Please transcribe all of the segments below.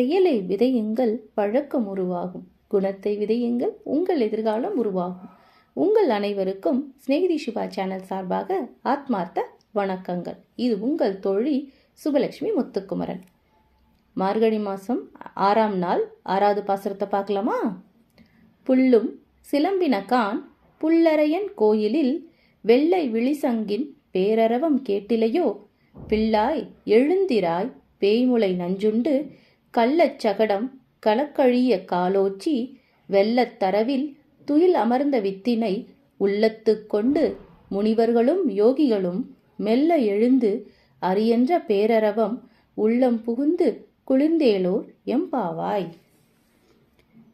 செயலை விதையுங்கள் பழக்கம் உருவாகும். குணத்தை விதையுங்கள் உங்கள் எதிர்காலம் உருவாகும். உங்கள் அனைவருக்கும் ஸ்நேகிதி சிவா சேனல் சார்பாக ஆத்மார்த்த வணக்கங்கள். இது உங்கள் தோழி சுபலட்சுமி முத்துக்குமரன். மார்கழி மாதம் ஆறாம் நாள் ஆறாவது பாசுரத்தை பார்க்கலாமா? புல்லும் சிலம்பினகான் புல்லரையன் கோயிலில் வெள்ளை விழிசங்கின் பேரரவம் கேட்டிலையோ? பிள்ளாய் எழுந்திராய் பேய்முளை நஞ்சுண்டு கள்ளச் சகடம் கலக்கழிய காலோச்சி வெள்ளத் தரவில் துயில் அமர்ந்த வித்தினை உள்ளத்து கொண்டு முனிவர்களும் யோகிகளும் மெல்ல எழுந்து அரியன்ற பேரரவம் உள்ளம் புகுந்து குளிர்ந்தேலோர் எம்பாவாய்.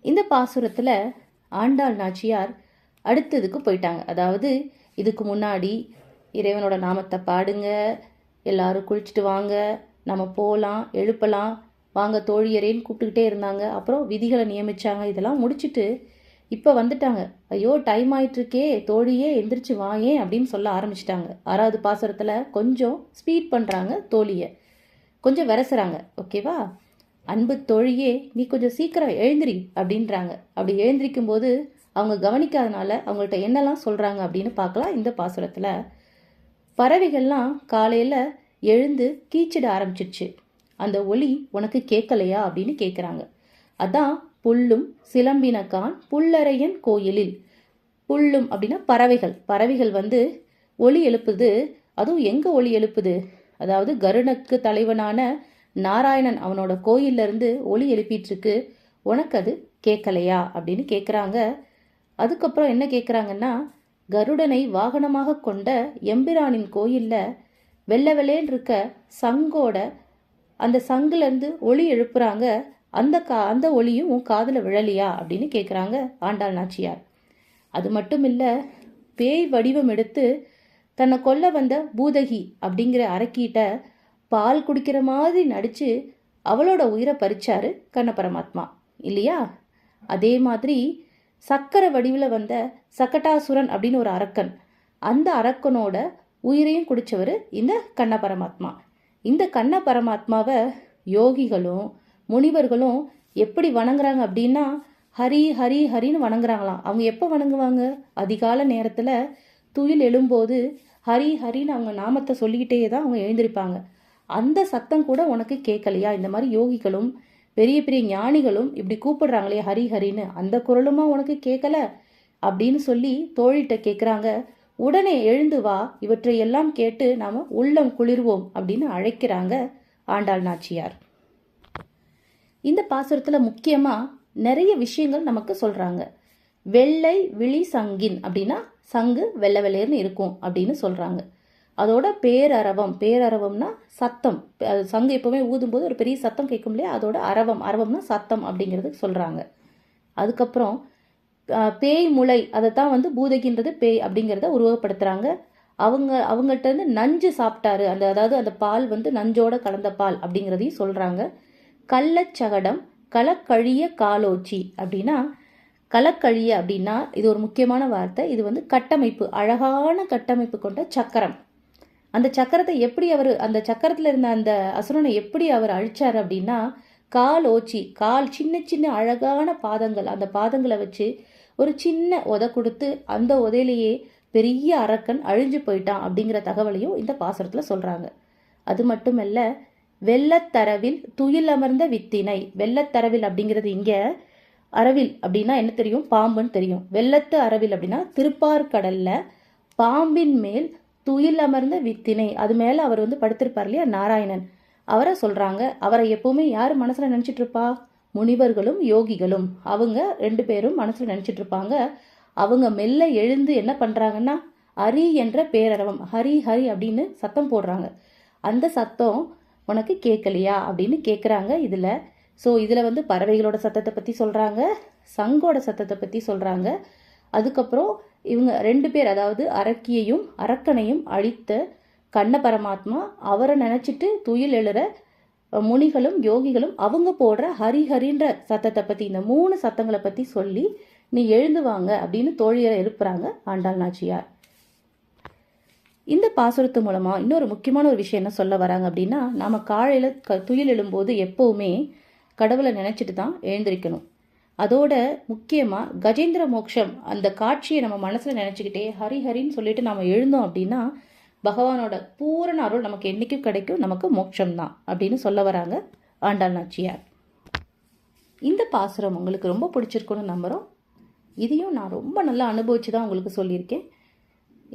இந்த பாசுரத்தில் ஆண்டாள் நாச்சியார் அடுத்ததுக்கு போயிட்டாங்க. அதாவது இதுக்கு முன்னாடி இறைவனோட நாமத்தை பாடுங்க எல்லாரும் குளிச்சுட்டு வாங்க நம்ம போகலாம் எழுப்பலாம் வாங்க தோழியரேன்னு கூப்பிட்டுக்கிட்டே இருந்தாங்க. அப்புறம் விதிகளை நியமித்தாங்க இதெல்லாம் முடிச்சுட்டு இப்போ வந்துட்டாங்க. ஐயோ டைம் ஆயிட்டுருக்கே தோழியே எந்திரிச்சு வாயே அப்படின்னு சொல்ல ஆரம்பிச்சிட்டாங்க. ஆறாவது பாசுரத்தில் கொஞ்சம் ஸ்பீட் பண்ணுறாங்க தோழியை. கொஞ்சம் விரசுறாங்க. ஓகேவா அன்பு தோழியே நீ கொஞ்சம் சீக்கிரம் எழுந்திரி அப்படின்றாங்க. அப்படி எழுந்திரிக்கும் போது அவங்க கவனிக்காதனால அவங்கள்ட்ட என்னெல்லாம் சொல்கிறாங்க அப்படின்னு பார்க்கலாம் இந்த பாசுரத்தில். பறவைகள்லாம் காலையில் எழுந்து கீச்சிட ஆரம்பிச்சிருச்சு. அந்த ஒளி உனக்கு கேட்கலையா அப்படின்னு கேட்குறாங்க அதான் புல்லும் சிலம்பினக்கான் புல்லறையன் கோயிலில். புல்லும் அப்படின்னா பறவைகள். பறவைகள் வந்து ஒளி எழுப்புது. அதுவும் எங்கே ஒளி எழுப்புது? அதாவது கருடனுக்கு தலைவனான நாராயணன் அவனோட கோயிலிருந்து இருந்து எழுப்பிட்டுருக்கு. உனக்கு அது கேட்கலையா அப்படின்னு கேட்குறாங்க அதுக்கப்புறம் என்ன கேட்குறாங்கன்னா கருடனை வாகனமாக கொண்ட எம்பிரானின் கோயிலில் வெள்ளை வெள்ளேன்னு இருக்க சங்கோட அந்த சங்குலேருந்து ஒளி எழுப்புறாங்க. அந்த கா அந்த ஒளியும் உன் காதில் விழலையா? அப்படின்னு கேட்குறாங்க ஆண்டாள் நாச்சியார். அது மட்டும் இல்லை பேய் வடிவம் எடுத்து தன்னை கொல்ல வந்த பூதகி அப்படிங்கிற அரக்கிட்ட பால் குடிக்கிற மாதிரி நடித்து அவளோட உயிரை பறிச்சாரு கண்ண பரமாத்மா. இல்லையா? அதே மாதிரி சக்கரை வடிவில் வந்த சக்கட்டாசுரன் அப்படின்னு ஒரு அரக்கன் அந்த அரக்கனோட உயிரையும் குடித்தவர் இந்த கண்ண பரமாத்மா. இந்த கண்ண பரமாத்மாவை யோகிகளும் முனிவர்களும் எப்படி வணங்குறாங்க அப்படின்னா ஹரி ஹரி ஹரின்னு வணங்குறாங்களாம். அவங்க எப்போ வணங்குவாங்க? அதிகால நேரத்தில் துயில் எழும்போது ஹரி ஹரின்னு அவங்க நாமத்தை சொல்லிக்கிட்டே தான் அவங்க எழுந்திருப்பாங்க. அந்த சத்தம் கூட உனக்கு கேட்கலையா? இந்த மாதிரி யோகிகளும் பெரிய பெரிய ஞானிகளும் இப்படி கூப்பிடுறாங்களே ஹரி ஹரின்னு. அந்த குரலுமா உனக்கு கேட்கல? அப்படின்னு சொல்லி தோழிட்ட கேட்குறாங்க உடனே எழுந்து வா இவற்றை எல்லாம் கேட்டு நாம உள்ளம் குளிர்வோம் அப்படின்னு அழைக்கிறாங்க ஆண்டாள் நாச்சியார். இந்த பாசுரத்தில் முக்கியமாக நிறைய விஷயங்கள் நமக்கு சொல்கிறாங்க வெள்ளை விழி சங்கின் அப்படின்னா சங்கு வெள்ளை வெள்ளையர்னு இருக்கும் அப்படின்னு சொல்கிறாங்க அதோட பேரரவம் பேரரவம்னா சத்தம். சங்கு எப்போவுமே ஊதும்போது ஒரு பெரிய சத்தம் கேட்கும் இல்லையா? அதோட அரவம் அரவம்னா சத்தம் அப்படிங்கிறது சொல்கிறாங்க அதுக்கப்புறம் பேய் முளை அதை தான் வந்து பூதகின்றது பேய் அப்படிங்கிறத உருவகப்படுத்துகிறாங்க அவங்க அவங்கள்ட்ட இருந்து நஞ்சு சாப்பிட்டாரு. அந்த அதாவது அந்த பால் வந்து நஞ்சோட கலந்த பால் அப்படிங்கிறதையும் சொல்கிறாங்க கள்ளச்சகடம் களக்கழிய காலோச்சி அப்படின்னா களக்கழிய அப்படின்னா இது ஒரு முக்கியமான வார்த்தை. இது வந்து கட்டமைப்பு அழகான கட்டமைப்பு கொண்ட சக்கரம். அந்த சக்கரத்தை எப்படி அவர் அந்த சக்கரத்தில் இருந்த அந்த அசுரனை எப்படி அவர் அழிச்சார் அப்படின்னா கால் ஓச்சி கால் சின்ன சின்ன அழகான பாதங்கள். அந்த பாதங்களை வச்சு ஒரு சின்ன உதை கொடுத்து அந்த உதையிலேயே பெரிய அரக்கன் அழிஞ்சு போயிட்டான் அப்படிங்கிற தகவலையும் இந்த பாசுரத்தில் சொல்கிறாங்க அது மட்டுமல்ல வெள்ளத்தரவில் துயில் அமர்ந்த வித்தினை. வெள்ளத்தரவில் அப்படிங்கிறது இங்கே அரவில் அப்படின்னா என்ன தெரியும்? பாம்புன்னு தெரியும். வெள்ளத்து அரவில் அப்படின்னா திருப்பார்கடல்ல பாம்பின் மேல் துயில் அமர்ந்த வித்தினை. அது மேலே அவர் வந்து படுத்திருப்பார் இல்லையா? நாராயணன். அவரை சொல்கிறாங்க அவரை எப்பவுமே யார் மனசில் நினச்சிட்டு இருப்பா? முனிவர்களும் யோகிகளும். அவங்க ரெண்டு பேரும் மனசில் நினச்சிட்டு இருப்பாங்க. அவங்க மெல்ல எழுந்து என்ன பண்ணுறாங்கன்னா ஹரி என்ற பேரரவம் ஹரி ஹரி அப்படின்னு சத்தம் போடுறாங்க. அந்த சத்தம் உனக்கு கேட்கலையா அப்படின்னு கேட்குறாங்க இதில். ஸோ இதில் வந்து பறவைகளோட சத்தத்தை பற்றி சொல்கிறாங்க சங்கோட சத்தத்தை பற்றி சொல்கிறாங்க அதுக்கப்புறம் இவங்க ரெண்டு பேர் அதாவது அரக்கியையும் அரக்கனையும் அழித்த கண்ண பரமாத்மா அவரை நினச்சிட்டு துயில் எழுற முனிகளும் யோகிகளும் அவங்க போடுற ஹரி ஹரின்ற சத்தத்தை பற்றி இந்த மூணு சத்தங்களை பற்றி சொல்லி நீ எழுந்து வாங்க அப்படின்னு தோழியரை எழுப்புறாங்க ஆண்டாள் நாச்சியார். இந்த பாசுரத்து மூலமா இன்னொரு முக்கியமான ஒரு விஷயம் என்ன சொல்ல வராங்க அப்படின்னா நாம காலையில க- துயில் எழும்போது எப்பவுமே கடவுளை நினச்சிட்டு தான் எழுந்திருக்கணும். அதோட முக்கியமாக கஜேந்திர மோக்ஷம் அந்த காட்சியை நம்ம மனசில் நினச்சிக்கிட்டே ஹரி ஹரின்னு சொல்லிட்டு நாம் எழுந்தோம் அப்படின்னா பகவானோட பூரண அருள் நமக்கு என்றைக்கும் கிடைக்கும் நமக்கு மோட்சம் தான் அப்படின்னு சொல்ல வராங்க ஆண்டாள் நாச்சியார். இந்த பாசுரம் உங்களுக்கு ரொம்ப பிடிச்சிருக்குன்னு நம்புகிறோம் இதையும் நான் ரொம்ப நல்லா அனுபவித்து தான் உங்களுக்கு சொல்லியிருக்கேன்.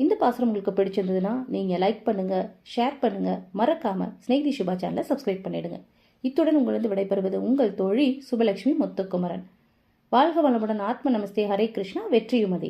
இந்த பாசுரம் உங்களுக்கு பிடிச்சிருந்ததுன்னா நீங்கள் லைக் பண்ணுங்கள் ஷேர் பண்ணுங்கள் மறக்காமல் ஸ்நேகிதி சுபா சேனலை சப்ஸ்கிரைப் பண்ணிடுங்க. இத்துடன் உங்களிருந்து விடைபெறுவது உங்கள் தோழி சுபலட்சுமி முத்துக்குமரன். வாழ்க வளமுடன் ஆத்ம நமஸ்தே. ஹரே கிருஷ்ணா. வெற்றியுமதி.